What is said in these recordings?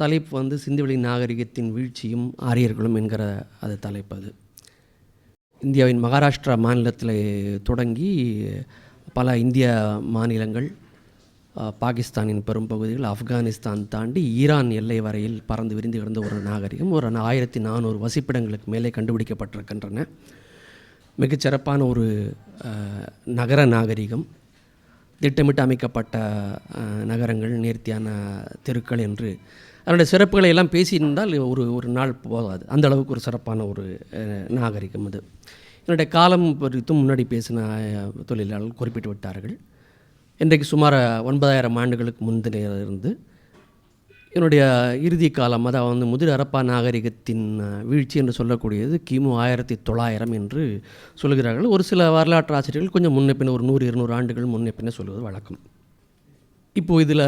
தலைப்பு வந்து சிந்துவெளி நாகரிகத்தின் வீழ்ச்சியும் ஆரியர்களும் என்கிற அது தலைப்பு அது. இந்தியாவின் மகாராஷ்டிரா மாநிலத்தில் தொடங்கி பல இந்திய மாநிலங்கள் பாகிஸ்தானின் பெரும் பகுதிகள் ஆப்கானிஸ்தான் தாண்டி ஈரான் எல்லை வரையில் பறந்து விரிந்து கிடந்த ஒரு நாகரிகம். ஒரு ஆயிரத்தி நானூறு வசிப்பிடங்களுக்கு மேலே கண்டுபிடிக்கப்பட்டிருக்கின்றன. மிகச்சிறப்பான ஒரு நகர நாகரிகம். திட்டமிட்டு அமைக்கப்பட்ட நகரங்கள் நேர்த்தியான தெருக்கள் என்று அதனுடைய சிறப்புகளை எல்லாம் பேசியிருந்தால் ஒரு ஒரு நாள் போதாது அந்த அளவுக்கு ஒரு சிறப்பான ஒரு நாகரிகம் அது. என்னுடைய காலம் குறித்தும் முன்னாடி பேசின தொழிலாளர்கள் குறிப்பிட்டு விட்டார்கள். இன்றைக்கு சுமார் ஒன்பதாயிரம் ஆண்டுகளுக்கு முந்தினிருந்து என்னுடைய இறுதி காலம் அதாவது வந்து முதிர் அரப்பா நாகரிகத்தின் வீழ்ச்சி என்று சொல்லக்கூடியது கிமு ஆயிரத்தி தொள்ளாயிரம் என்று சொல்கிறார்கள். ஒரு சில வரலாற்று ஆசிரியர்கள் கொஞ்சம் முன்னே பின்ன ஒரு நூறு இருநூறு ஆண்டுகள் முன்னே பின்ன சொல்வது வழக்கம். இப்போது இதில்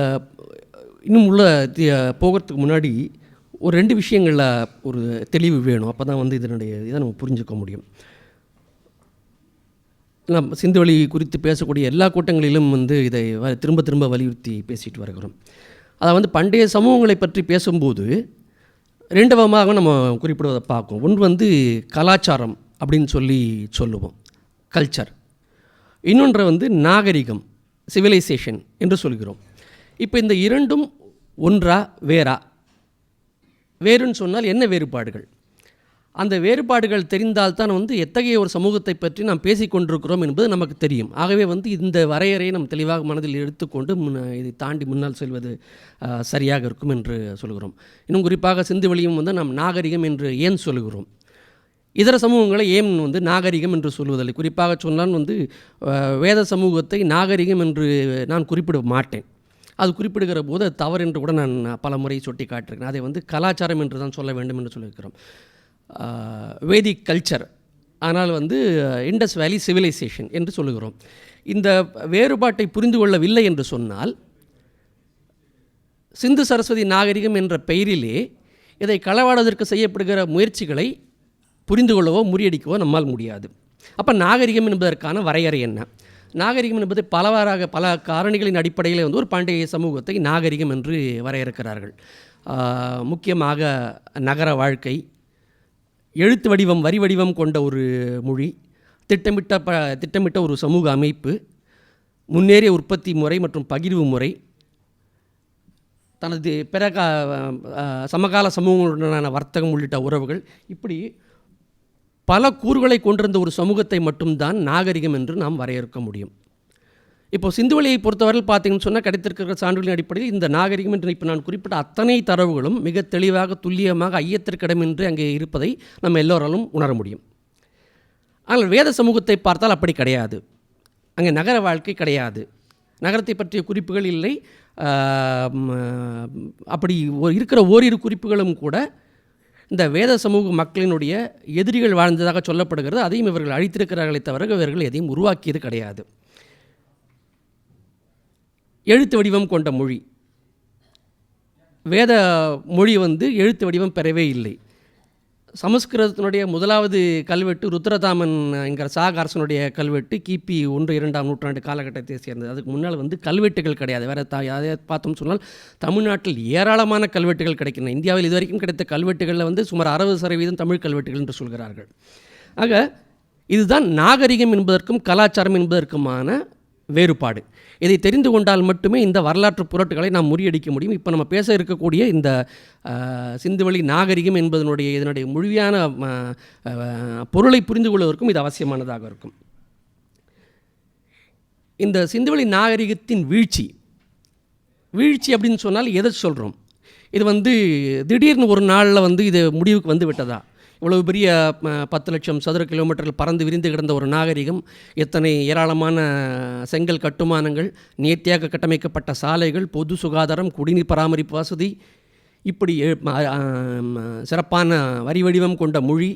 இன்னும் உள்ள தி- போகிறதுக்கு முன்னாடி ஒரு ரெண்டு விஷயங்களில் ஒரு தெளிவு வேணும். அப்போ தான் வந்து இதனுடைய இதை நம்ம புரிஞ்சுக்க முடியும். நம்ம சிந்துவெளி குறித்து பேசக்கூடிய எல்லா கூட்டங்களிலும் வந்து இதை வ- திரும்ப திரும்ப வலியுறுத்தி பேசிட்டு வருகிறோம். அதை வந்து பண்டைய சமூகங்களை பற்றி பேசும்போது ரெண்டு விதமாக நம்ம குறிப்பிடுவதை பார்க்கும். ஒன்று வந்து கலாச்சாரம் அப்படின்னு சொல்லி சொல்லுவோம். கல்ச்சர் இன்னொன்று வந்து நாகரிகம் சிவிலைசேஷன் என்று சொல்கிறோம். இப்போ இந்த இரண்டும் ஒன்றா வேறா? வேறுன்னு சொன்னால் என்ன வேறுபாடுகள்? அந்த வேறுபாடுகள் தெரிந்தால்தான் வந்து எத்தகைய ஒரு சமூகத்தை பற்றி நாம் பேசிக்கொண்டிருக்கிறோம் என்பது நமக்கு தெரியும். ஆகவே வந்து இந்த வரையறையை நம் தெளிவாக மனதில் எடுத்துக்கொண்டு முன்ன இதை தாண்டி முன்னால் செல்வது சரியாக இருக்கும் என்று சொல்கிறோம். இன்னும் குறிப்பாக சிந்து வெளியும் வந்து நாம் நாகரிகம் என்று ஏன் சொல்கிறோம்? இதர சமூகங்களை ஏன் வந்து நாகரிகம் என்று சொல்வதில்லை? குறிப்பாக சொன்னால் வந்து வேத சமூகத்தை நாகரிகம் என்று நான் குறிப்பிட மாட்டேன். அது குறிப்பிடுகிற போது அது தவறு என்று கூட நான் பல முறை சுட்டி காட்டிருக்கேன் அதை வந்து கலாச்சாரம் என்று தான் சொல்ல வேண்டும் என்று சொல்லியிருக்கிறோம். Vedic culture. ஆனால் வந்து இண்டஸ் வேலி சிவிலைசேஷன் என்று சொல்லுகிறோம். இந்த வேறுபாட்டை புரிந்து கொள்ளவில்லை என்று சொன்னால் சிந்து சரஸ்வதி நாகரிகம் என்ற பெயரிலே இதை களவாடுவதற்கு செய்யப்படுகிற முயற்சிகளை புரிந்து கொள்ளவோ முறியடிக்கவோ நம்மால் முடியாது. அப்போ நாகரிகம் என்பதற்கான வரையறை என்ன? நாகரிகம் என்பது பலவாறாக பல காரணிகளின் அடிப்படையில் வந்து ஒரு பண்டைய சமூகத்தை நாகரிகம் என்று வரையறுக்கிறார்கள். முக்கியமாக நகர வாழ்க்கை எழுத்து வடிவம் வரி வடிவம் கொண்ட ஒரு மொழி திட்டமிட்ட ப திட்டமிட்ட ஒரு சமூக அமைப்பு முன்னேறிய உற்பத்தி முறை மற்றும் பகிர்வு முறை தனது பிற சமகால சமூகங்களுடனான வர்த்தகம் உள்ளிட்ட உறவுகள் இப்படி பல கூறுகளை கொண்டிருந்த ஒரு சமூகத்தை மட்டும்தான் நாகரிகம் என்று நாம் வரையறுக்க முடியும். இப்போ சிந்துவெளியை பொறுத்தவரையில் பார்த்தீங்கன்னு சொன்னால் கிடைத்திருக்கிற சான்றுகளின் அடிப்படையில் இந்த நாகரிகம் என்று இப்போ நான் குறிப்பிட்ட அத்தனை தரவுகளும் மிக தெளிவாக துல்லியமாக ஐயத்திற்கிடமின்றி அங்கே இருப்பதை நம்ம எல்லோராலும் உணர முடியும். ஆனால் வேத சமூகத்தை பார்த்தால் அப்படி கிடையாது. அங்கே நகர வாழ்க்கை கிடையாது. நகரத்தை பற்றிய குறிப்புகள் இல்லை. அப்படி இருக்கிற ஓரிரு குறிப்புகளும் கூட இந்த வேத சமூக மக்களினுடைய எதிரிகள் வாழ்ந்ததாக சொல்லப்படுகிறது. அதையும் இவர்கள் அழித்திருக்கிறார்களே தவிர இவர்கள் எதையும் உருவாக்கியது கிடையாது. எழுத்து வடிவம் கொண்ட மொழி. வேத மொழி வந்து எழுத்து வடிவம் பெறவே இல்லை. சமஸ்கிருதத்தினுடைய முதலாவது கல்வெட்டு ருத்ரதாமன் என்கிற சாக அரசனுடைய கல்வெட்டு கிபி ஒன்று இரண்டாம் நூற்றாண்டு காலகட்டத்தை சேர்ந்தது. அதுக்கு முன்னால் வந்து கல்வெட்டுகள் கிடையாது. வேறு த அதை பார்த்தோம்னு சொன்னால் தமிழ்நாட்டில் ஏராளமான கல்வெட்டுகள் கிடைக்கின்றன. இந்தியாவில் இதுவரைக்கும் கிடைத்த கல்வெட்டுகளில் வந்து சுமார் அறுபது சதவீதம் தமிழ் கல்வெட்டுகள் என்று சொல்கிறார்கள். ஆக இதுதான் நாகரிகம் என்பதற்கும் கலாச்சாரம் என்பதற்குமான வேறுபாடு. இதை தெரிந்து கொண்டால் மட்டுமே இந்த வரலாற்று புரட்டுகளை நாம் முறியடிக்க முடியும். இப்போ நம்ம பேச இருக்கக்கூடிய இந்த சிந்துவெளி நாகரிகம் என்பதனுடைய இதனுடைய முழுமையான பொருளை புரிந்து கொள்வதற்கும் இது அவசியமானதாக இருக்கும். இந்த சிந்துவெளி நாகரிகத்தின் வீழ்ச்சி வீழ்ச்சி அப்படின்னு சொன்னால் எதை சொல்கிறோம் இது வந்து திடீர்னு ஒரு நாளில் வந்து இது முடிவுக்கு வந்து விட்டதா? இவ்வளவு பெரிய பத்து லட்சம் சதுர கிலோமீட்டரில் பறந்து விரிந்து கிடந்த ஒரு நாகரிகம் எத்தனை ஏராளமான செங்கல் கட்டுமானங்கள் நேர்த்தியாக கட்டமைக்கப்பட்ட சாலைகள் பொது சுகாதாரம் குடிநீர் பராமரிப்பு வசதி இப்படி சிறப்பான வரி வடிவம் கொண்ட மொழி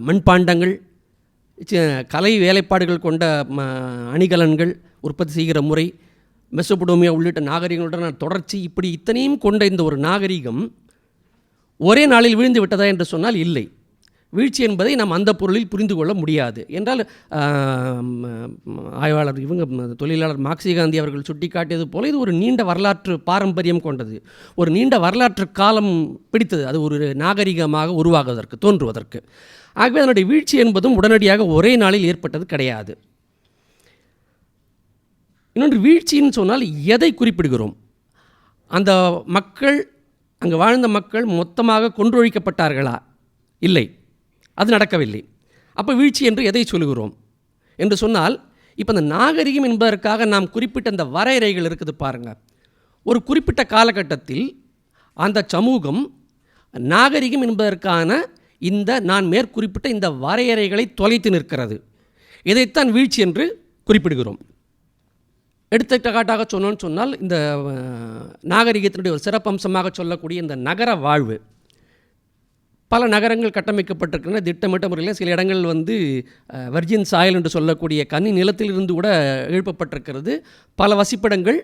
மண்பாண்டங்கள் கலை வேலைப்பாடுகள் கொண்ட ம, அணிகலன்கள் உற்பத்தி செய்கிற முறை மெசோபடோமியா உள்ளிட்ட நாகரிகங்களுடன் தொடர்ச்சி இப்படி இத்தனையும் கொண்ட இந்த ஒரு நாகரிகம் ஒரே நாளில் விழுந்து விட்டதா என்று சொன்னால் இல்லை. வீழ்ச்சி என்பதை நாம் அந்த பொருளில் புரிந்து கொள்ள முடியாது. என்றால் ஆய்வாளர் இவங்க தொழிலாளர் மார்க்சி காந்தி அவர்கள் சுட்டிக்காட்டியது போல இது ஒரு நீண்ட வரலாற்று பாரம்பரியம் கொண்டது. ஒரு நீண்ட வரலாற்று காலம் பிடித்தது. அது ஒரு நாகரிகமாக உருவாகுவதற்கு தோன்றுவதற்கு. ஆகவே அதனுடைய வீழ்ச்சி என்பதும் உடனடியாக ஒரே நாளில் ஏற்பட்டது கிடையாது. இன்னொன்று வீழ்ச்சின்னு சொன்னால் எதை குறிப்பிடுகிறோம்? அந்த மக்கள் அங்கு வாழ்ந்த மக்கள் மொத்தமாக கொன்றொழிக்கப்பட்டார்களா? இல்லை. அது நடக்கவில்லை. அப்போ வீழ்ச்சி என்று எதை சொல்லுகிறோம்? என்று சொன்னால் இப்போ இந்த நாகரிகம் என்பதற்காக நாம் குறிப்பிட்ட அந்த வரையறைகள் இருக்குது பாருங்கள் ஒரு குறிப்பிட்ட காலகட்டத்தில் அந்த சமூகம் நாகரிகம் என்பதற்கான இந்த நான் மேற்குறிப்பிட்ட இந்த வரையறைகளை தொலைத்து நிற்கிறது. இதைத்தான் வீழ்ச்சி என்று குறிப்பிடுகிறோம். எடுத்துக்காட்டாக சொன்னோன்னு சொன்னால் இந்த நாகரிகத்தினுடைய ஒரு சிறப்பம்சமாக சொல்லக்கூடிய இந்த நகர வாழ்வு. பல நகரங்கள் கட்டமைக்கப்பட்டிருக்கின்றன. திட்டமிட்ட முறையில் சில இடங்கள் வந்து வர்ஜின் சாயல் என்று சொல்லக்கூடிய கன்னி நிலத்திலிருந்து கூட எழுப்பப்பட்டிருக்கிறது. பல வசிப்பிடங்கள்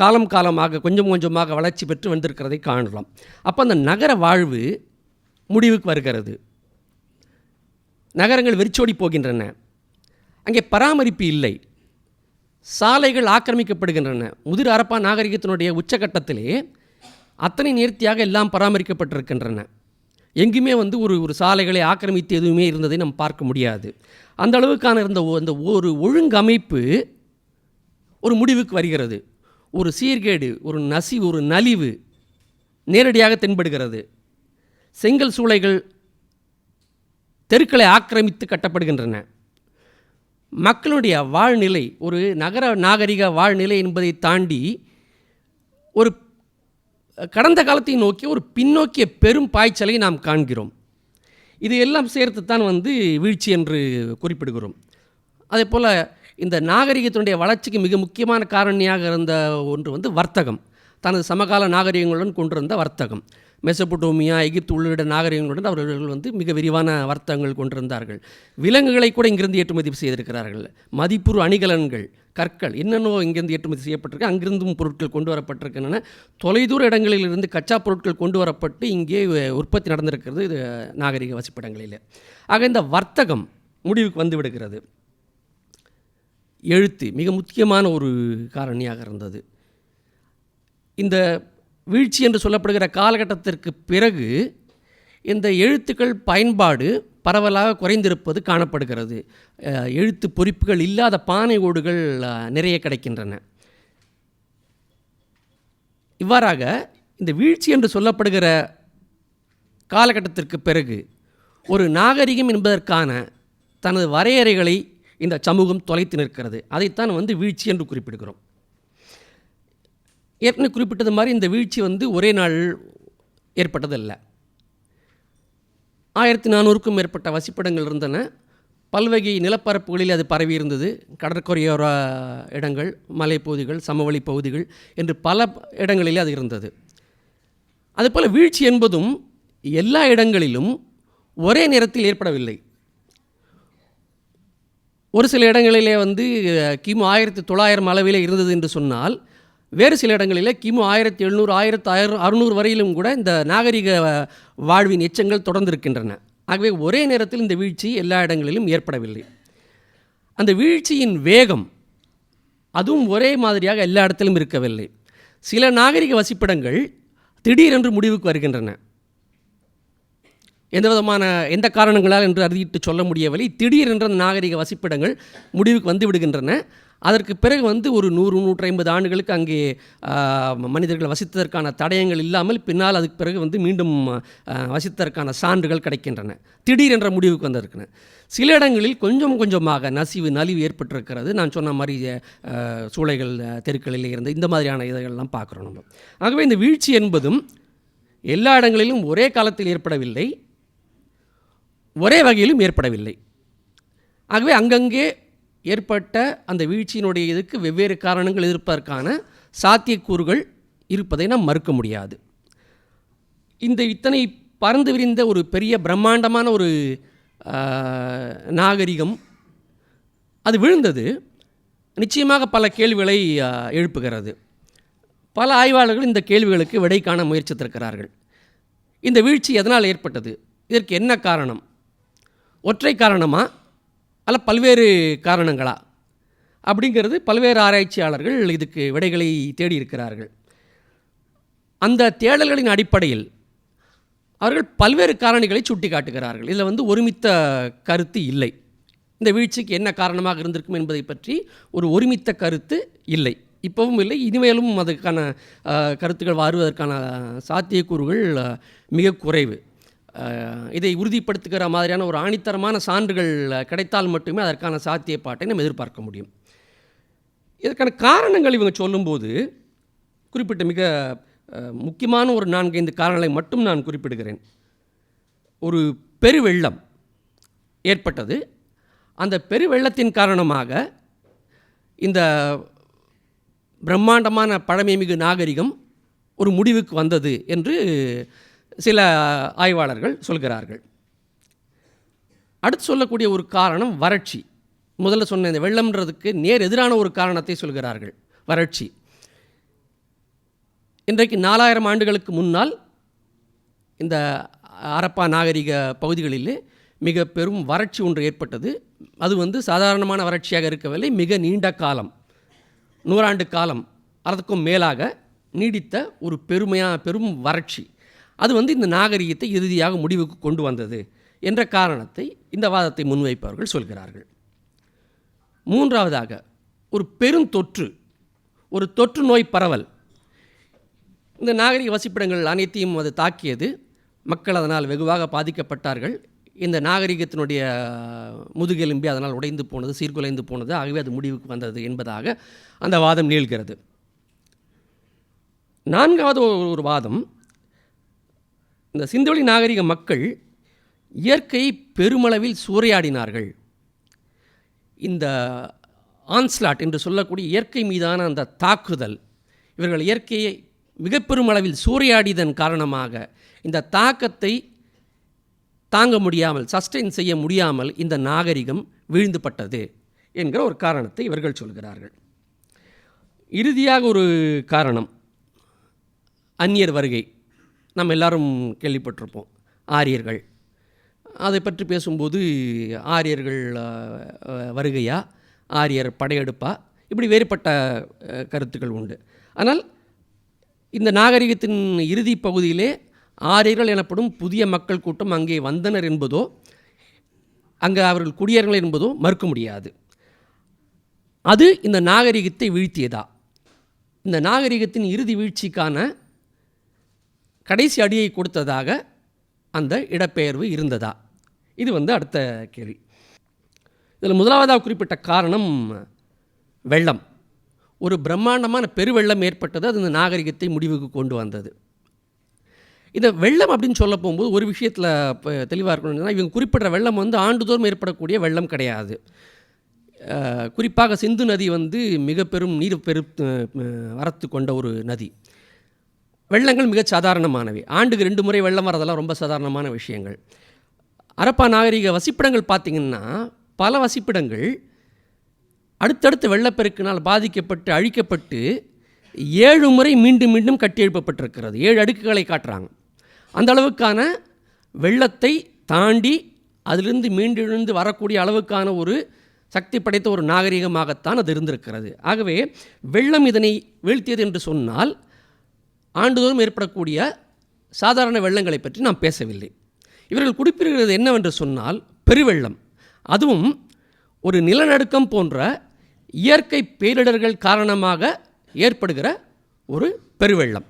காலம் காலமாக கொஞ்சம் கொஞ்சமாக வளர்ச்சி பெற்று வந்திருக்கிறதை காணலாம். அப்போ அந்த நகர வாழ்வு முடிவுக்கு வருகிறது. நகரங்கள் வெறிச்சோடி போகின்றன. அங்கே பராமரிப்பு இல்லை. சாலைகள் ஆக்கிரமிக்கப்படுகின்றன. முதிர் அரப்பா நாகரிகத்தினுடைய உச்சகட்டத்திலே அத்தனை நேர்த்தியாக எல்லாம் பராமரிக்கப்பட்டிருக்கின்றன. எங்குமே வந்து ஒரு ஒரு சாலைகளை ஆக்கிரமித்து எதுவுமே இருந்ததை நாம் பார்க்க முடியாது. அந்த அளவுக்கான இருந்த அந்த ஒரு ஒழுங்கமைப்பு ஒரு முடிவுக்கு வருகிறது. ஒரு சீர்கேடு ஒரு நசி ஒரு நலிவு நேரடியாக தென்படுகிறது. செங்கல் சூளைகள் தெருக்களை ஆக்கிரமித்து கட்டப்படுகின்றன. மக்களுடைய வாழ்நிலை ஒரு நகர நாகரிக வாழ்நிலை என்பதை தாண்டி ஒரு கடந்த காலத்தை நோக்கி ஒரு பின்னோக்கிய பெரும் பாய்ச்சலை நாம் காண்கிறோம். இது எல்லாம் சேர்த்து தான் வந்து வீழ்ச்சி என்று குறிப்பிடுகிறோம். அதே போல் இந்த நாகரிகத்தினுடைய வளர்ச்சிக்கு மிக முக்கியமான காரணியாக இருந்த ஒன்று வந்து வர்த்தகம். தனது சமகால நாகரிகங்களுடன் கொண்டிருந்த வர்த்தகம். மெசபுட்டோமியா எகிப்து உள்ளிட்ட நாகரிகங்களுடன் அவர்கள் வந்து மிக விரிவான வர்த்தகங்கள் கொண்டிருந்தார்கள். விலங்குகளை கூட இங்கிருந்து ஏற்றுமதி செய்திருக்கிறார்கள். மதிப்புறு அணிகலன்கள் கற்கள் என்னென்னோ இங்கிருந்து ஏற்றுமதி செய்யப்பட்டிருக்கு. அங்கிருந்தும் பொருட்கள் கொண்டு வரப்பட்டிருக்கின்றன. தொலைதூர இடங்களிலிருந்து கச்சா பொருட்கள் கொண்டு வரப்பட்டு இங்கே உற்பத்தி நடந்திருக்கிறது இது நாகரிக வசிப்பிடங்களில். ஆக இந்த வர்த்தகம் முடிவுக்கு வந்து விடுகிறது. எழுத்து மிக முக்கியமான ஒரு காரணியாக இருந்தது. இந்த வீழ்ச்சி என்று சொல்லப்படுகிற காலகட்டத்திற்கு பிறகு இந்த எழுத்துக்கள் பயன்பாடு பரவலாக குறைந்திருப்பது காணப்படுகிறது. எழுத்து பொறிப்புகள் இல்லாத பானை ஓடுகள் நிறைய கிடைக்கின்றன. இவ்வாறாக இந்த வீழ்ச்சி என்று சொல்லப்படுகிற காலகட்டத்திற்கு பிறகு ஒரு நாகரிகம் என்பதற்கான தனது வரையறைகளை இந்த சமூகம் தொலைத்து நிற்கிறது. அதைத்தான் வந்து வீழ்ச்சி என்று குறிப்பிடுகிறோம். ஏற்கனவே குறிப்பிட்டது மாதிரி இந்த வீழ்ச்சி வந்து ஒரே நாள் ஏற்பட்டதல்ல. ஆயிரத்தி நானூறுக்கும் மேற்பட்ட வசிப்பிடங்கள் இருந்தன. பல்வகை நிலப்பரப்புகளில் அது பரவி இருந்தது. கடற்கரையோர இடங்கள் மலைப்பகுதிகள் சமவெளி பகுதிகள் என்று பல இடங்களில் அது இருந்தது. அதுபோல் வீழ்ச்சி என்பதும் எல்லா இடங்களிலும் ஒரே நேரத்தில் ஏற்படவில்லை. ஒரு சில இடங்களிலே வந்து கிமு ஆயிரத்தி தொள்ளாயிரம் அளவிலே இருந்தது என்று சொன்னால் வேறு சில இடங்களில் கிமு ஆயிரத்தி எழுநூறு ஆயிரத்தி ஆயிரம் அறுநூறு வரையிலும் கூட இந்த நாகரிக வாழ்வின் எச்சங்கள் தொடர்ந்திருக்கின்றன. ஆகவே ஒரே நேரத்தில் இந்த வீழ்ச்சி எல்லா இடங்களிலும் ஏற்படவில்லை. அந்த வீழ்ச்சியின் வேகம் அதுவும் ஒரே மாதிரியாக எல்லா இடத்திலும் இருக்கவில்லை. சில நாகரிக வசிப்பிடங்கள் திடீரென்று முடிவுக்கு வருகின்றன. எந்த விதமான எந்த காரணங்களால் என்று அறிவிட்டு சொல்ல முடியவில்லை. திடீரென்ற அந்த நாகரிக வசிப்பிடங்கள் முடிவுக்கு வந்து விடுகின்றன. அதற்கு பிறகு வந்து ஒரு நூறு நூற்றி ஐம்பது ஆண்டுகளுக்கு அங்கே மனிதர்கள் வசித்ததற்கான தடயங்கள் இல்லாமல் பின்னால் அதுக்கு பிறகு வந்து மீண்டும் வசித்ததற்கான சான்றுகள் கிடைக்கின்றன. திடீரென்ற முடிவுக்கு வந்திருக்கின்றன சில இடங்களில் கொஞ்சம் கொஞ்சமாக நசிவு நலிவு ஏற்பட்டிருக்கிறது. நான் சொன்ன மாதிரி சூளைகள் தெருக்களில் இருந்து இந்த மாதிரியான இதெல்லாம் பார்க்குறோம் நம்ம. ஆகவே இந்த வீழ்ச்சி என்பதும் எல்லா இடங்களிலும் ஒரே காலத்தில் ஏற்படவில்லை. ஒரே வகையிலும் ஏற்படவில்லை. ஆகவே அங்கங்கே ஏற்பட்ட அந்த வீழ்ச்சியினுடைய இதுக்கு வெவ்வேறு காரணங்கள் இருப்பதற்கான சாத்தியக்கூறுகள் இருப்பதை நாம் மறுக்க முடியாது. இந்த இத்தனை பறந்து விரிந்த ஒரு பெரிய பிரம்மாண்டமான ஒரு நாகரிகம் அது விழுந்தது. நிச்சயமாக பல கேள்விகளை எழுப்புகிறது. பல ஆய்வாளர்கள் இந்த கேள்விகளுக்கு விடை காண முயற்சித்திருக்கிறார்கள். இந்த வீழ்ச்சி எதனால் ஏற்பட்டது? இதற்கு என்ன காரணம்? ஒற்றை காரணமாக அல்ல பல்வேறு காரணங்களா? அப்படிங்கிறது பல்வேறு ஆராய்ச்சியாளர்கள் இதுக்கு விடைகளை தேடி இருக்கிறார்கள் அந்த தேடல்களின் அடிப்படையில் அவர்கள் பல்வேறு காரணிகளை சுட்டி காட்டுகிறார்கள் இதில் வந்து ஒருமித்த கருத்து இல்லை. இந்த வீழ்ச்சிக்கு என்ன காரணமாக இருந்திருக்கும் என்பதை பற்றி ஒரு ஒருமித்த கருத்து இல்லை. இப்போவும் இல்லை. இனிமேலும் அதுக்கான கருத்துக்கள் வருவதற்கான சாத்தியக்கூறுகள் மிக குறைவு. இதை உறுதிப்படுத்துகிற மாதிரியான ஒரு ஆணித்தரமான சான்றுகள் கிடைத்தால் மட்டுமே அதற்கான சாத்தியப்பாட்டை நம்ம எதிர்பார்க்க முடியும். இதற்கான காரணங்கள் இவங்க சொல்லும்போது குறிப்பிட்ட மிக முக்கியமான ஒரு நான்கைந்து காரணங்களை மட்டும் நான் குறிப்பிடுகிறேன். ஒரு பெருவெள்ளம் ஏற்பட்டது. அந்த பெருவெள்ளத்தின் காரணமாக இந்த பிரம்மாண்டமான பழமைமிகு நாகரிகம் ஒரு முடிவுக்கு வந்தது என்று சில ஆய்வாளர்கள் சொல்கிறார்கள். அடுத்து சொல்லக்கூடிய ஒரு காரணம் வறட்சி. முதல்ல சொன்ன இந்த வெள்ளம்ன்றதுக்கு நேர் எதிரான ஒரு காரணத்தை சொல்கிறார்கள். வறட்சி. இன்றைக்கு நாலாயிரம் ஆண்டுகளுக்கு முன்னால் இந்த அரப்பா நாகரிக பகுதிகளிலே மிக பெரும் வறட்சி ஒன்று ஏற்பட்டது. அது வந்து சாதாரணமான வறட்சியாக இருக்கவில்லை மிக நீண்ட காலம். நூறாண்டு காலம். அதற்கும் மேலாக நீடித்த ஒரு பெருமையாக பெரும் வறட்சி. அது வந்து இந்த நாகரிகத்தை இறுதியாக முடிவுக்கு கொண்டு வந்தது என்ற காரணத்தை இந்த வாதத்தை முன்வைப்பவர்கள் சொல்கிறார்கள். மூன்றாவதாக ஒரு பெருந்தொற்று ஒரு தொற்று நோய் பரவல். இந்த நாகரிக வசிப்பிடங்கள் அனைத்தையும் அது தாக்கியது. மக்கள் அதனால் வெகுவாக பாதிக்கப்பட்டார்கள். இந்த நாகரிகத்தினுடைய முதுகெலும்பி அதனால் உடைந்து போனது சீர்குலைந்து போனது. ஆகவே அது முடிவுக்கு வந்தது என்பதாக அந்த வாதம் நீள்கிறது. நான்காவது ஒரு ஒரு வாதம் இந்த சிந்துவெளி நாகரிக மக்கள் இயற்கையை பெருமளவில் சூறையாடினார்கள். இந்த ஆன்ஸ்லாட் என்று சொல்லக்கூடிய இயற்கை மீதான அந்த தாக்குதல் இவர்கள் இயற்கையை மிக பெருமளவில் சூறையாடியதன் காரணமாக இந்த தாக்கத்தை தாங்க முடியாமல் சஸ்டெயின் செய்ய முடியாமல் இந்த நாகரிகம் வீழ்ந்துபட்டது என்கிற ஒரு காரணத்தை இவர்கள் சொல்கிறார்கள். இறுதியாக ஒரு காரணம். அந்நியர் வருகை. நம்ம எல்லாரும் கேள்விப்பட்டிருப்போம். ஆரியர்கள். அதை பற்றி பேசும்போது ஆரியர்கள் வருகையா? ஆரியர் படையெடுப்பா? இப்படி வேறுபட்ட கருத்துக்கள் உண்டு. ஆனால் இந்த நாகரிகத்தின் இறுதி பகுதியிலே ஆரியர்கள் எனப்படும் புதிய மக்கள் கூட்டம் அங்கே வந்தனர் என்பதோ அங்கே அவர்கள் குடியேறினர் என்பதோ மறுக்க முடியாது. அது இந்த நாகரிகத்தை வீழ்த்தியதா? இந்த நாகரிகத்தின் இறுதி வீழ்ச்சிக்கான கடைசி அடியை கொடுத்ததாக அந்த இடப்பெயர்வு இருந்ததா? இது வந்து அடுத்த கேள்வி. இதில் முதலாவதாக குறிப்பிட்ட காரணம் வெள்ளம். ஒரு பிரம்மாண்டமான பெருவெள்ளம் ஏற்பட்டது அது இந்த நாகரிகத்தை முடிவுக்கு கொண்டு வந்தது. இந்த வெள்ளம் அப்படின்னு சொல்ல போகும்போது ஒரு விஷயத்தில் தெளிவாக இருக்கணும்னா இவங்க குறிப்பிட்ட வெள்ளம் வந்து ஆண்டுதோறும் ஏற்படக்கூடிய வெள்ளம் கிடையாது. குறிப்பாக சிந்து நதி வந்து மிக பெரும் நீர் பெரு வரத்து கொண்ட ஒரு நதி. வெள்ளங்கள் மிக சாதாரணமானவை. ஆண்டுக்கு ரெண்டு முறை வெள்ளம் வரதெல்லாம் ரொம்ப சாதாரணமான விஷயங்கள். அரப்பா நாகரிக வசிப்பிடங்கள் பார்த்திங்கன்னா பல வசிப்பிடங்கள் அடுத்தடுத்த வெள்ளப்பெருக்கினால் பாதிக்கப்பட்டு அழிக்கப்பட்டு ஏழு முறை மீண்டும் மீண்டும் கட்டியெழுப்பப்பட்டிருக்கிறது. ஏழு அடுக்குகளை காட்டுறாங்க. அந்த அளவுக்கான வெள்ளத்தை தாண்டி அதிலிருந்து மீண்டெழுந்து வரக்கூடிய அளவுக்கான ஒரு சக்தி படைத்த ஒரு நாகரிகமாகத்தான் அது இருந்திருக்கிறது. ஆகவே வெள்ளம் இதனை வீழ்த்தியது என்று சொன்னால் ஆண்டுதோறும் ஏற்படக்கூடிய சாதாரண வெள்ளங்களை பற்றி நாம் பேசவில்லை. இவர்கள் குறிப்பிடுகிறது என்னவென்று சொன்னால் பெருவெள்ளம். அதுவும் ஒரு நிலநடுக்கம் போன்ற இயற்கை பேரிடர்கள் காரணமாக ஏற்படுகிற ஒரு பெருவெள்ளம்.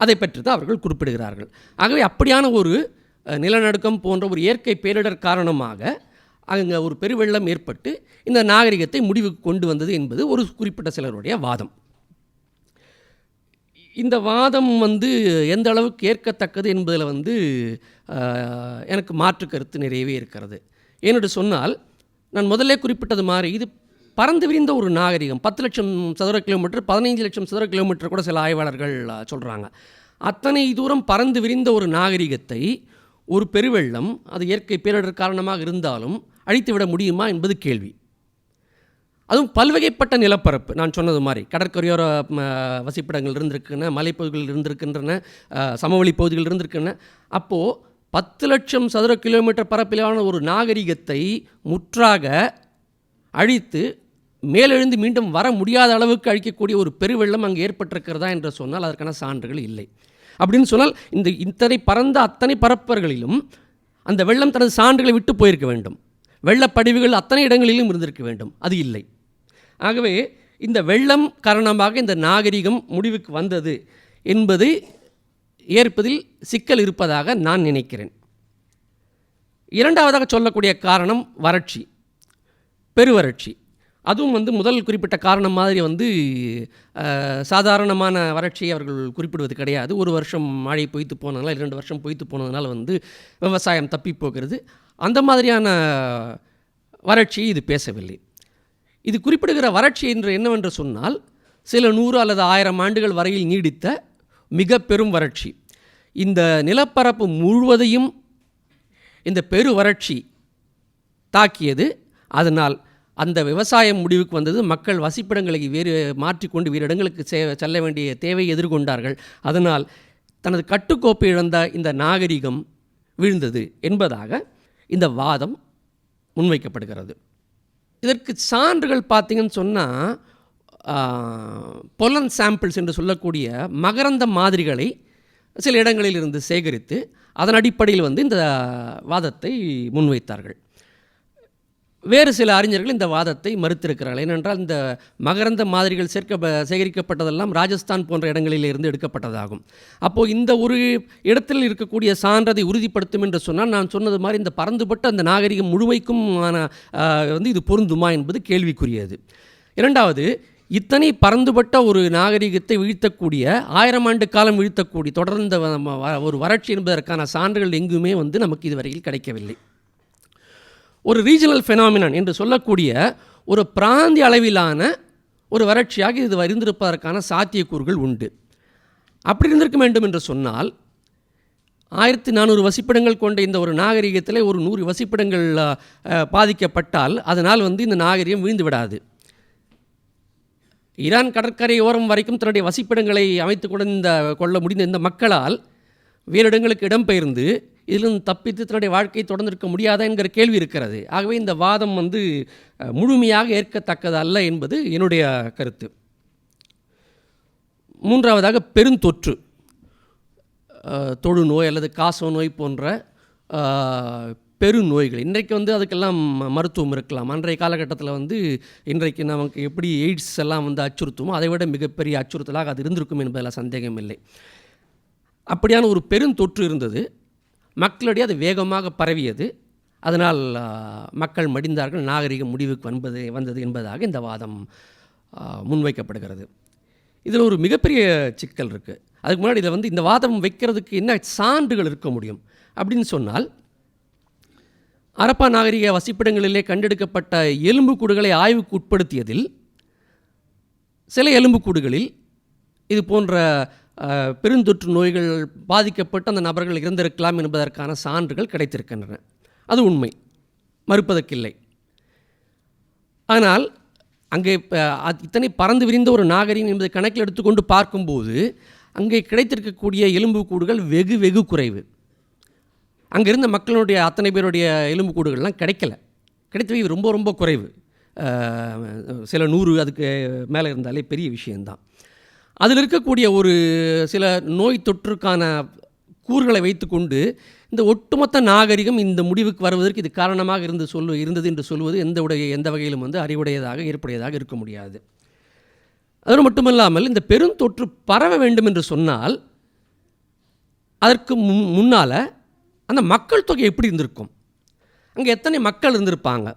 அதை பற்றி தான் அவர்கள் குறிப்பிடுகிறார்கள். ஆகவே அப்படியான ஒரு நிலநடுக்கம் போன்ற ஒரு இயற்கை பேரிடர் காரணமாக அங்கே ஒரு பெருவெள்ளம் ஏற்பட்டு இந்த நாகரிகத்தை முடிவுக்கு கொண்டு வந்தது என்பது ஒரு குறிப்பிட்ட சிலருடைய வாதம். இந்த வாதம் வந்து எந்த அளவுக்கு ஏற்கத்தக்கது என்பதில் வந்து எனக்கு மாற்று கருத்து நிறையவே இருக்கிறது. ஏனென்று சொன்னால் நான் முதல்ல குறிப்பிட்டது மாதிரி இது பறந்து விரிந்த ஒரு நாகரிகம். பத்து லட்சம் சதுர கிலோமீட்டர் பதினைஞ்சு லட்சம் சதுர கிலோமீட்டர் கூட சில ஆய்வாளர்கள் சொல்கிறாங்க அத்தனை தூரம் பறந்து விரிந்த ஒரு நாகரிகத்தை ஒரு பெருவெள்ளம் அது இயற்கை பேரிடர் காரணமாக இருந்தாலும் அழித்துவிட முடியுமா என்பது கேள்வி. அதுவும் பல்வகைப்பட்ட நிலப்பரப்பு. நான் சொன்னது மாதிரி. கடற்கரையோர வசிப்பிடங்கள் இருந்திருக்கின்றன மலைப்பகுதிகள் இருந்திருக்கின்றன சமவெளி பகுதிகள் இருந்திருக்கின்றன அப்போது பத்து லட்சம் சதுர கிலோமீட்டர் பரப்பிலான ஒரு நாகரிகத்தை முற்றாக அழித்து மேலெழுந்து மீண்டும் வர முடியாத அளவுக்கு அழிக்கக்கூடிய ஒரு பெருவெள்ளம் அங்கே ஏற்பட்டிருக்கிறதா என்று சொன்னால் அதற்கான சான்றுகள் இல்லை. அப்படின்னு சொன்னால் இந்த இத்தனை பரந்த அத்தனை பரப்பர்களிலும் அந்த வெள்ளம் தனது சான்றுகளை விட்டு போயிருக்க வேண்டும். வெள்ளப்படிவுகள் அத்தனை இடங்களிலும் இருந்திருக்க வேண்டும். அது இல்லை. ஆகவே இந்த வெள்ளம் காரணமாக இந்த நாகரிகம் முடிவுக்கு வந்தது என்பது ஏற்பதில் சிக்கல் இருப்பதாக நான் நினைக்கிறேன். இரண்டாவதாக சொல்லக்கூடிய காரணம் வறட்சி பெருவறட்சி. அதுவும் வந்து முதல் குறிப்பிட்ட காரணம் மாதிரி வந்து சாதாரணமான வறட்சியை அவர்கள் குறிப்பிடுவது கிடையாது. ஒரு வருஷம் மழை பொய்த்து போனதுனால இரண்டு வருஷம் பொய்த்து போனதுனால வந்து விவசாயம் தப்பி போகிறது. அந்த மாதிரியான வறட்சியை இது பேசவில்லை. இது குறிப்பிடுகிற வறட்சி என்று என்னவென்று சொன்னால் சில நூறு அல்லது ஆயிரம் ஆண்டுகள் வரையில் நீடித்த மிக பெரும் வறட்சி. இந்த நிலப்பரப்பு முழுவதையும் இந்த பெரு வறட்சி தாக்கியது. அதனால் அந்த விவசாயம் முடிவுக்கு வந்தது. மக்கள் வசிப்பிடங்களை வேறு மாற்றிக்கொண்டு வேறு இடங்களுக்கு செல்ல வேண்டிய தேவை எதிர்கொண்டார்கள். அதனால் தனது கட்டுக்கோப்பை இழந்த இந்த நாகரிகம் வீழ்ந்தது என்பதாக இந்த வாதம் முன்வைக்கப்படுகிறது. இதற்கு சான்றுகள் பார்த்தீங்கன்னு சொன்னால் பொலன் சாம்பிள்ஸ் என்று சொல்லக்கூடிய மகரந்த மாதிரிகளை சில இடங்களில் இருந்து சேகரித்து அதன் அடிப்படையில் வந்து இந்த வாதத்தை முன்வைத்தார்கள். வேறு சில அறிஞர்கள் இந்த வாதத்தை மறுத்திருக்கிறார்கள். ஏனென்றால் இந்த மகரந்த மாதிரிகள் சேர்க்க சேகரிக்கப்பட்டதெல்லாம் ராஜஸ்தான் போன்ற இடங்களில் இருந்து எடுக்கப்பட்டதாகும். அப்போது இந்த ஒரு இடத்தில் இருக்கக்கூடிய சான்றதை உறுதிப்படுத்தும் என்று சொன்னால் நான் சொன்னது மாதிரி இந்த பறந்துபட்ட அந்த நாகரிகம் முழுமைக்கும் வந்து இது பொருந்துமா என்பது கேள்விக்குரியது. இரண்டாவது இத்தனை பறந்துபட்ட ஒரு நாகரிகத்தை வீழ்த்தக்கூடிய ஆயிரம் ஆண்டு காலம் வீழ்த்தக்கூடிய தொடர்ந்த வ- ஒரு வறட்சி என்பதற்கான சான்றுகள் எங்குமே வந்து நமக்கு இதுவரையில் கிடைக்கவில்லை. ஒரு ரீஜனல் ஃபெனாமினன் என்று சொல்லக்கூடிய ஒரு பிராந்திய அளவிலான ஒரு வறட்சியாக இது வரிந்திருப்பதற்கான சாத்தியக்கூறுகள் உண்டு. அப்படி இருந்திருக்க வேண்டும் என்று சொன்னால் ஆயிரத்தி நானூறு வசிப்பிடங்கள் கொண்ட இந்த ஒரு நாகரிகத்தில் ஒரு நூறு வசிப்பிடங்கள் பாதிக்கப்பட்டால் அதனால் வந்து இந்த நாகரிகம் வீழ்ந்து விடாது. ஈரான் கடற்கரை ஓரம் வரைக்கும் தன்னுடைய வசிப்பிடங்களை அமைத்து கொண்டு இந்த கொள்ள முடிந்த இந்த மக்களால் வேறு இடங்களுக்கு இடம்பெயர்ந்து இதிலிருந்து தப்பித்து தன்னுடைய வாழ்க்கையை தொடர்ந்திருக்க முடியாதா என்கிற கேள்வி இருக்கிறது. ஆகவே இந்த வாதம் வந்து முழுமையாக ஏற்கத்தக்கது அல்ல என்பது என்னுடைய கருத்து. மூன்றாவதாக பெருந்தொற்று. தொழுநோய் அல்லது காச நோய் போன்ற பெருநோய்கள். இன்றைக்கு வந்து அதுக்கெல்லாம் ம- மருத்துவம் இருக்கலாம். அன்றைய காலகட்டத்தில் வந்து இன்றைக்கு நமக்கு எப்படி எய்ட்ஸ் எல்லாம் வந்து அச்சுறுத்துமோ அதை விட மிகப்பெரிய அச்சுறுத்தலாக அது இருந்திருக்கும் என்பதில் சந்தேகம் இல்லை அப்படியான ஒரு பெருந்தொற்று இருந்தது. மக்களிடையே அது வேகமாக பரவியது. அதனால் மக்கள் மடிந்தார்கள். நாகரிகம் முடிவுக்கு வந்தது வந்தது என்பதாக இந்த வாதம் முன்வைக்கப்படுகிறது. இதில் ஒரு மிகப்பெரிய சிக்கல் இருக்குது அதுக்கு முன்னாடி இதில் வந்து இந்த வாதம் வைக்கிறதுக்கு என்ன சான்றுகள் இருக்க முடியும் அப்படின்னு சொன்னால் அரப்பா நாகரிக வசிப்பிடங்களிலே கண்டெடுக்கப்பட்ட எலும்புக்கூடுகளை ஆய்வுக்கு உட்படுத்தியதில் சில எலும்புக்கூடுகளில் இது போன்ற பெருந்தொற்று நோய்கள் பாதிக்கப்பட்டு அந்த நபர்கள் இறந்திருக்கலாம் என்பதற்கான சான்றுகள் கிடைத்திருக்கின்றன. அது உண்மை. மறுப்பதற்கில்லை. ஆனால் அங்கே இத்தனை பறந்து விரிந்த ஒரு நாகரிகம் என்பதை கணக்கில் எடுத்துக்கொண்டு பார்க்கும்போது அங்கே கிடைத்திருக்கக்கூடிய எலும்புக்கூடுகள் வெகு வெகு குறைவு. அங்கே இருந்த மக்களுடைய அத்தனை பேருடைய எலும்புக்கூடுகள்லாம் கிடைக்கல. கிடைத்தவை ரொம்ப ரொம்ப குறைவு. சில நூறு அதுக்கு மேலே இருந்தாலே பெரிய விஷயந்தான் அதில் இருக்கக்கூடிய ஒரு சில நோய் தொற்றுக்கான கூறுகளை வைத்துக்கொண்டு இந்த ஒட்டுமொத்த நாகரிகம் இந்த முடிவுக்கு வருவதற்கு இது காரணமாக இருந்து சொல்லு இருந்தது என்று சொல்வது எந்த உடைய எந்த வகையிலும் வந்து அறிவுடையதாக ஏற்புடையதாக இருக்க முடியாது. அது மட்டுமல்லாமல் இந்த பெருந்தொற்று பரவ வேண்டும் என்று சொன்னால் அதற்கு முன் முன்னால் அந்த மக்கள் தொகை எப்படி இருந்திருக்கும்? அங்கே எத்தனை மக்கள் இருந்திருப்பாங்க?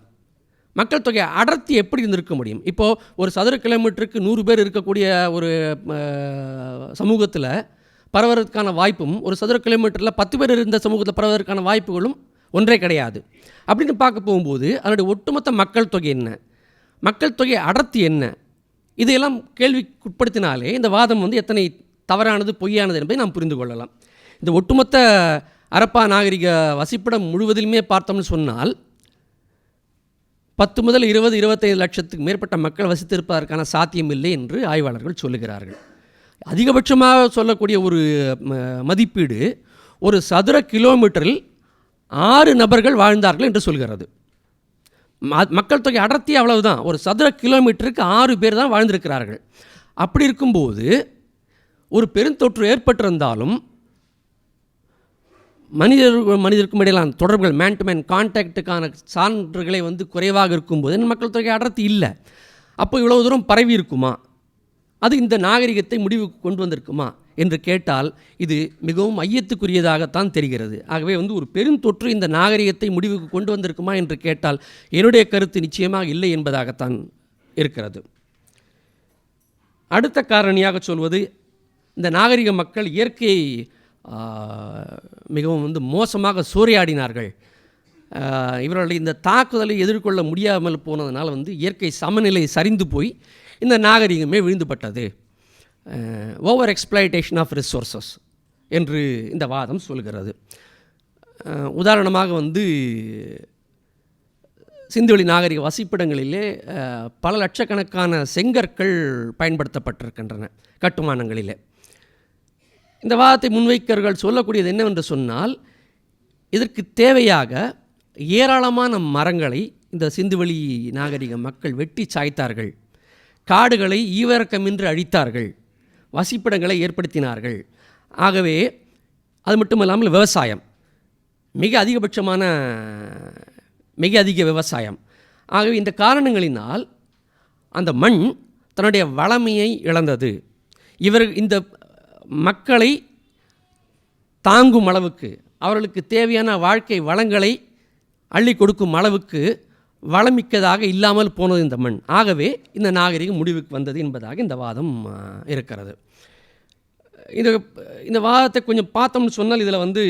மக்கள் தொகை அடர்த்தி எப்படி இருந்திருக்க முடியும்? இப்போது ஒரு சதுர கிலோமீட்டருக்கு நூறு பேர் இருக்கக்கூடிய ஒரு சமூகத்தில் பரவதற்கான வாய்ப்பும் ஒரு சதுர கிலோமீட்டரில் பத்து பேர் இருந்த சமூகத்தில் பரவதற்கான வாய்ப்புகளும் ஒன்றே கிடையாது. அப்படின்னு பார்க்க போகும்போது அதனுடைய ஒட்டுமொத்த மக்கள் தொகை என்ன? மக்கள் தொகை அடர்த்தி என்ன? இதையெல்லாம் கேள்விக்குட்படுத்தினாலே இந்த வாதம் வந்து எத்தனை தவறானது பொய்யானது என்பதை நாம் புரிந்து கொள்ளலாம். இந்த ஒட்டுமொத்த அரப்பா நாகரிக வசிப்பிடம் முழுவதிலுமே பார்த்தோம்னு சொன்னால் பத்து முதல் இருபது இருபத்தைந்து லட்சத்துக்கு மேற்பட்ட மக்கள் வசித்திருப்பதற்கான சாத்தியம் இல்லை என்று ஆய்வாளர்கள் சொல்லுகிறார்கள். அதிகபட்சமாக சொல்லக்கூடிய ஒரு ம- மதிப்பீடு ஒரு சதுர கிலோமீட்டரில் ஆறு நபர்கள் வாழ்ந்தார்கள் என்று சொல்கிறது. மக்கள் தொகை அடர்த்தி அவ்வளவுதான். ஒரு சதுர கிலோமீட்டருக்கு ஆறு பேர் தான் வாழ்ந்திருக்கிறார்கள். அப்படி இருக்கும்போது ஒரு பெருந்தொற்று ஏற்பட்டிருந்தாலும் மனிதர் மனிதருக்கும் இடையிலான தொடர்புகள் மேன் டு மேன் கான்டாக்டுக்கான சான்றுகளை வந்து குறைவாக இருக்கும்போது மக்கள் தொகை அடர்த்தி இல்லை. அப்போ இவ்வளவு தூரம் பரவி இருக்குமா? அது இந்த நாகரிகத்தை முடிவுக்கு கொண்டு வந்திருக்குமா? என்று கேட்டால் இது மிகவும் ஐயத்துக்குரியதாகத்தான் தெரிகிறது. ஆகவே வந்து ஒரு பெருந்தொற்று இந்த நாகரிகத்தை முடிவுக்கு கொண்டு வந்திருக்குமா என்று கேட்டால் என்னுடைய கருத்து நிச்சயமாக இல்லை என்பதாகத்தான் இருக்கிறது. அடுத்த காரணியாக சொல்வது இந்த நாகரிக மக்கள் இயற்கையை மிகவும் வந்து மோசமாக சூறையாடினார்கள். இவர்களுடைய இவர்கள் இந்த தாக்குதலை எதிர்கொள்ள முடியாமல் போனதுனால் வந்து இயற்கை சமநிலை சரிந்து போய் இந்த நாகரிகமே விழுந்துபட்டது. ஓவர் எக்ஸ்பிளைட்டேஷன் ஆஃப் ரிசோர்சஸ் என்று இந்த வாதம் சொல்கிறது. உதாரணமாக வந்து சிந்துவெளி நாகரிக வசிப்பிடங்களிலே பல லட்சக்கணக்கான செங்கற்கள் பயன்படுத்தப்பட்டிருக்கின்றன கட்டுமானங்களிலே. இந்த வாதத்தை முன்வைக்கர்கள் சொல்லக்கூடியது என்னவென்று சொன்னால் இதற்கு தேவையாக ஏராளமான மரங்களை இந்த சிந்துவெளி நாகரிக மக்கள் வெட்டி சாய்த்தார்கள். காடுகளை ஈவரக்கமின்றி அழித்தார்கள். வசிப்பிடங்களை ஏற்படுத்தினார்கள். ஆகவே அது மட்டும் இல்லாமல் விவசாயம். மிக அதிகபட்சமான மிக அதிக விவசாயம். ஆகவே இந்த காரணங்களினால் அந்த மண் தன்னுடைய வளமையை இழந்தது. இவர் இந்த மக்களை தாங்கும் அளவுக்கு அவர்களுக்கு தேவையான வாழ்க்கை வளங்களை அள்ளி கொடுக்கும் அளவுக்கு வளமிக்கதாக இல்லாமல் போனது இந்த மண். ஆகவே இந்த நாகரிகம் முடிவுக்கு வந்தது என்பதாக இந்த வாதம் இருக்கிறது. இந்த இந்த வாதத்தை கொஞ்சம் பார்த்தோம்னு சொன்னால் இதில் வந்து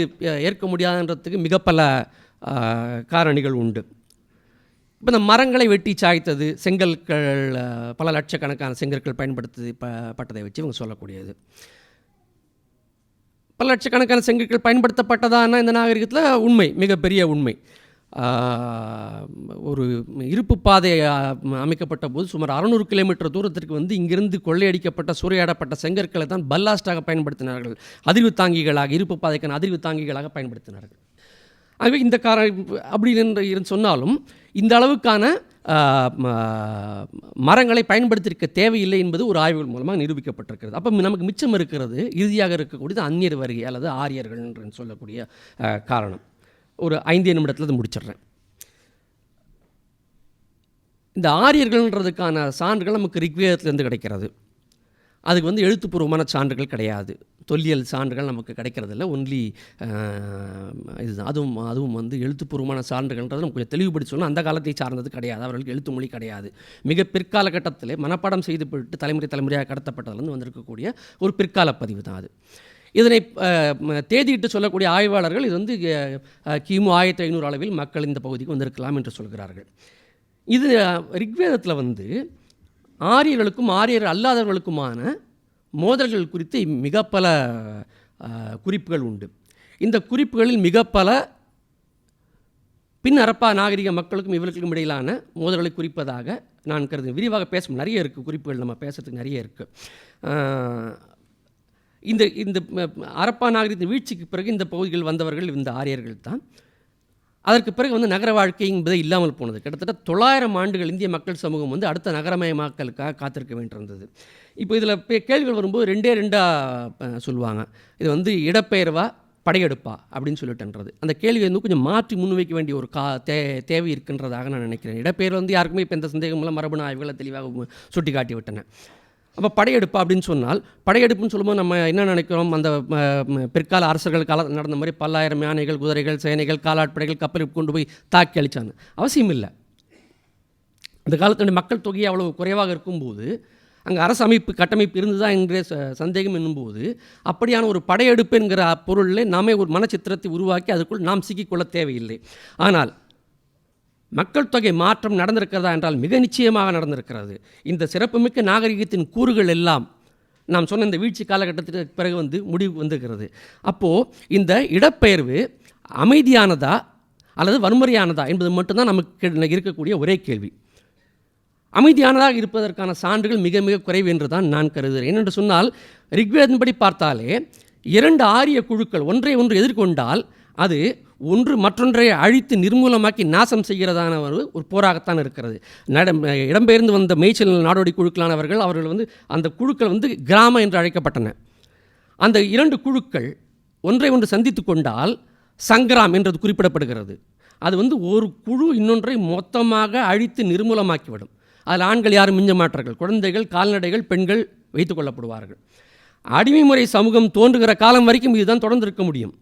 ஏற்க முடியாதுன்றதுக்கு மிக பல காரணிகள் உண்டு. இப்போ இந்த மரங்களை வெட்டி சாய்த்தது செங்கற்கள் பல லட்சக்கணக்கான செங்கற்கள் பயன்படுத்தி ப பட்டதை வச்சு இவங்க சொல்லக்கூடியது. பல லட்சக்கணக்கான செங்கற்கள் பயன்படுத்தப்பட்டதான இந்த நாகரிகத்தில் உண்மை மிகப்பெரிய உண்மை. ஒரு இருப்பு பாதை அமைக்கப்பட்ட போது சுமார் அறநூறு கிலோமீட்டர் தூரத்திற்கு வந்து இங்கிருந்து கொள்ளையடிக்கப்பட்ட சூறையாடப்பட்ட செங்கற்களை தான் பல்லாஸ்டாக பயன்படுத்தினார்கள். அதிர்வு தாங்கிகளாக இருப்பு பாதைக்கான அதிர்வு தாங்கிகளாக பயன்படுத்தினார்கள். ஆகவே இந்த கார அப்படி என்று சொன்னாலும் இந்த அளவுக்கான மரங்களை பயன்படுத்தியிருக்க தேவையில்லை என்பது ஒரு ஆய்வுகள் மூலமாக நிரூபிக்கப்பட்டிருக்கிறது. அப்போ நமக்கு மிச்சம் இருக்கிறது இறுதியாக இருக்கக்கூடியது அந்நியர் வருகை அல்லது ஆரியர்கள் என்று சொல்லக்கூடிய காரணம். ஒரு ஐந்தே நிமிடத்தில் அது முடிச்சிடுறேன். இந்த ஆரியர்கள்ன்றதுக்கான சான்றுகள் நமக்கு ரிக்வேதத்திலேருந்து கிடைக்கிறது. அதுக்கு வந்து எழுத்துப்பூர்வமான சான்றுகள் கிடையாது. தொல்லியல் சான்றுகள் நமக்கு கிடைக்கிறதில்ல. ஒன்லி இதுதான். அதுவும் அதுவும் வந்து எழுத்துப்பூர்வமான சான்றுகள்ன்றது நம்ம கொஞ்சம் தெளிவுபடுத்தி சொன்னால் அந்த காலத்தை சார்ந்தது கிடையாது. அவர்களுக்கு எழுத்து மொழி கிடையாது. மிக பிற்கால கட்டத்தில் மனப்பாடம் செய்து போட்டு தலைமுறை தலைமுறையாக கடத்தப்பட்டதுலேருந்து வந்திருக்கக்கூடிய ஒரு பிற்கால பதிவு தான் அது. இதனை தேதியிட்டு சொல்லக்கூடிய ஆய்வாளர்கள் இது வந்து கிமு ஆயிரத்தி ஐநூறு அளவில் மக்கள் இந்த பகுதிக்கு வந்திருக்கலாம் என்று சொல்கிறார்கள். இது ரிக்வேதத்தில் வந்து ஆரியர்களுக்கும் ஆரியர் அல்லாதவர்களுக்குமான மோதல்கள் குறித்து மிக பல குறிப்புகள் உண்டு. இந்த குறிப்புகளில் மிக பல பின் அரப்பா நாகரிக மக்களுக்கும் இவர்களுக்கும் இடையிலான மோதல்களை குறிப்பதாக நான் கருது விரிவாக பேச நிறைய இருக்குது குறிப்புகள் நம்ம பேசுறதுக்கு நிறைய இருக்குது இந்த இந்த அரப்பா நாகரிகத்தின் வீழ்ச்சிக்கு பிறகு இந்த பகுதிகள் வந்தவர்கள் இந்த ஆரியர்கள் தான். அதற்கு பிறகு வந்து நகர வாழ்க்கை என்பதே இல்லாமல் போனது. கிட்டத்தட்ட தொள்ளாயிரம் ஆண்டுகள் இந்திய மக்கள் சமூகம் வந்து அடுத்த நகரமயமாக்கலுக்காக காத்திருக்க வேண்டியிருந்தது. இப்போ இதில் கேள்விகள் வரும்போது ரெண்டே ரெண்டாக சொல்லுவாங்க. இது வந்து இடப்பெயர்வா படையெடுப்பா அப்படின்னு சொல்லிட்டுன்றது. அந்த கேள்வி வந்து கொஞ்சம் மாற்றி முன்வைக்க வேண்டிய ஒரு கா தே தேவை இருக்கின்றதாக நான் நினைக்கிறேன். இடப்பெயர் வந்து யாருக்குமே இப்போ எந்த சந்தேகம் இல்லை மரபணு ஆய்வுகளை தெளிவாக சுட்டி காட்டி விட்டன அப்போ படையெடுப்பா அப்படின்னு சொன்னால் படையெடுப்புன்னு சொல்லும்போது நம்ம என்ன நினைக்கிறோம்? அந்த பிற்கால அரசர்கள் கால நடந்த மாதிரி பல்லாயிரம் யானைகள் குதிரைகள் சேனைகள் காலாட்படைகள் கப்பலுக்கு கொண்டு போய் தாக்கி அழிச்சாங்க. அவசியம் இல்லை அந்த காலத்துடைய மக்கள் தொகை அவ்வளவு குறைவாக இருக்கும்போது அங்கே அரசு அமைப்பு கட்டமைப்பு இருந்ததா என்கிற ச- சந்தேகம் என்னும்போது அப்படியான ஒரு படையெடுப்பு என்கிற பொருளில் நாமே ஒரு மனச்சித்திரத்தை உருவாக்கி அதுக்குள் நாம் சிக்கிக்கொள்ள தேவையில்லை. ஆனால் மக்கள் தொகை மாற்றம் நடந்திருக்கிறதா என்றால் மிக நிச்சயமாக நடந்திருக்கிறது. இந்த சிறப்புமிக்க நாகரிகத்தின் கூறுகள் எல்லாம் நாம் சொன்ன இந்த வீழ்ச்சி காலகட்டத்திற்கு பிறகு வந்து முடிவு வந்திருக்கிறது அப்போது இந்த இடப்பெயர்வு அமைதியானதா அல்லது வன்முறையானதா என்பது மட்டும்தான் நமக்கு இருக்கக்கூடிய ஒரே கேள்வி. அமைதியானதாக இருப்பதற்கான சான்றுகள் மிக மிக குறைவு என்று தான் நான் கருதுகிறேன். ஏனென்று சொன்னால் ரிக்வேதன்படி பார்த்தாலே இரண்டு ஆரிய குழுக்கள் ஒன்றை ஒன்று எதிர்கொண்டால் அது ஒன்று மற்றொன்றை அழித்து நிர்மூலமாக்கி நாசம் செய்கிறதான ஒரு ஒரு போராகத்தான் இருக்கிறது. நட இடம்பெயர்ந்து வந்த மேய்ச்சல் நாடோடி குழுக்களானவர்கள் அவர்கள் வந்து அந்த குழுக்கள் வந்து கிராமம் என்று அழைக்கப்பட்டன. அந்த இரண்டு குழுக்கள் ஒன்றை ஒன்று சந்தித்து கொண்டால் சங்கிராம் என்றது குறிப்பிடப்படுகிறது. அது வந்து ஒரு குழு இன்னொன்றை மொத்தமாக அழித்து நிர்மூலமாக்கிவிடும். அதில் ஆண்கள் யாரும் மிஞ்ச மாட்டார்கள். குழந்தைகள் கால்நடைகள் பெண்கள் வைத்து கொள்ளப்படுவார்கள். அடிமை முறை சமூகம் தோன்றுகிற காலம் வரைக்கும் இதுதான் தொடர்ந்து இருக்க முடியும்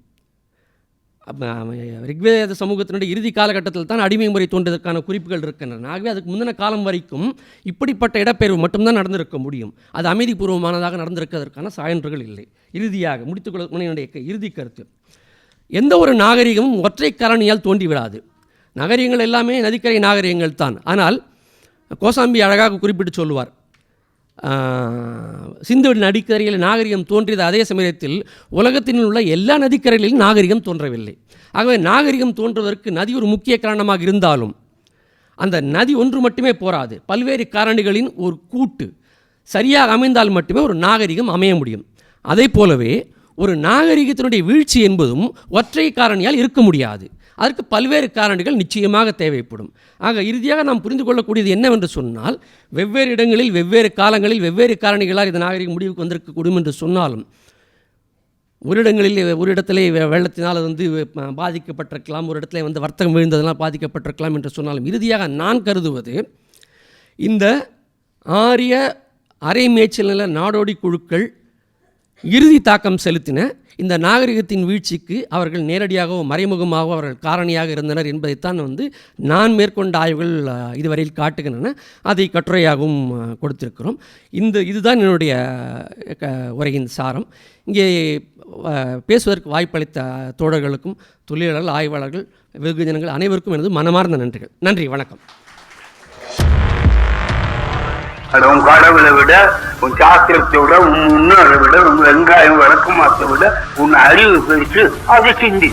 ரிக்வேத சமூகத்தினுடைய இறுதி காலகட்டத்தில் தான் அடிமை முறை தோன்றதற்கான குறிப்புகள் இருக்கின்றன. ஆகவே அதுக்கு முந்தின காலம் வரைக்கும் இப்படிப்பட்ட இடப்பெயர்வு மட்டும்தான் நடந்திருக்க முடியும். அது அமைதிபூர்வமானதாக நடந்திருக்கிறதற்கான சாயன்றுகள் இல்லை. இறுதியாக முடித்துக்கொள்ள முனையினுடைய இறுதி கருத்து. எந்த ஒரு நாகரிகமும் ஒற்றை காரணியால் தோன்றிவிடாது. நகரியங்கள் எல்லாமே நதிக்கரை நாகரிகங்கள் தான். ஆனால் கோசாம்பி அழகாக குறிப்பிட்டு சொல்லுவார். சிந்துவின் நடிக்கரையில் நதிக்கரையில் நாகரிகம் தோன்றியது அதே சமயத்தில் உலகத்தில் உள்ள எல்லா நதிக்கரைகளிலும் நாகரிகம் தோன்றவில்லை. ஆகவே நாகரிகம் தோன்றுவதற்கு நதி ஒரு முக்கிய காரணமாக இருந்தாலும் அந்த நதி ஒன்று மட்டுமே போராது. பல்வேறு காரணிகளின் ஒரு கூட்டு சரியாக அமைந்தால் மட்டுமே ஒரு நாகரிகம் அமைய முடியும். அதே போலவே ஒரு நாகரிகத்தினுடைய வீழ்ச்சி என்பதும் ஒற்றை காரணியால் இருக்க முடியாது. அதற்கு பல்வேறு காரணிகள் நிச்சயமாக தேவைப்படும். ஆக இறுதியாக நாம் புரிந்து கொள்ளக்கூடியது என்னவென்று சொன்னால் வெவ்வேறு இடங்களில் வெவ்வேறு காலங்களில் வெவ்வேறு காரணிகளால் இந்த நாகரிகம் முடிவுக்கு வந்திருக்கக்கூடும் என்று சொன்னாலும் ஒரு இடங்களில் ஒரு இடத்துல வெள்ளத்தினால் வந்து பாதிக்கப்பட்டிருக்கலாம் ஒரு இடத்துல வந்து வர்த்தகம் விழுந்ததனால் பாதிக்கப்பட்டிருக்கலாம் என்று சொன்னாலும் இறுதியாக நான் கருதுவது இந்த ஆரிய அரை மேய்ச்சல் நில நாடோடி குழுக்கள் இறுதி தாக்கம் செலுத்தின இந்த நாகரிகத்தின் வீழ்ச்சிக்கு அவர்கள் நேரடியாகவோ மறைமுகமாகவோ அவர்கள் காரணியாக இருந்தனர் என்பதைத்தான் வந்து நான் மேற்கொண்ட ஆய்வுகள் இதுவரையில் காட்டுகின்றன. அதை கட்டுரையாகவும் கொடுத்திருக்கிறோம். இந்த இதுதான் என்னுடைய க- உரையின் சாரம். இங்கே பேசுவதற்கு வாய்ப்பளித்த தோழர்களுக்கும் தொழிலாளர்கள் ஆய்வாளர்கள் வெகுஜனங்கள் அனைவருக்கும் எனது மனமார்ந்த நன்றிகள். நன்றி வணக்கம். அட உன் கடவுளை விட உன் சாஸ்திரத்தை விட உன் முன்னோரை விட உன் வெங்காயம் விளக்கமாத்தை விட உன் அறிவு பெருசு அதை சிந்தி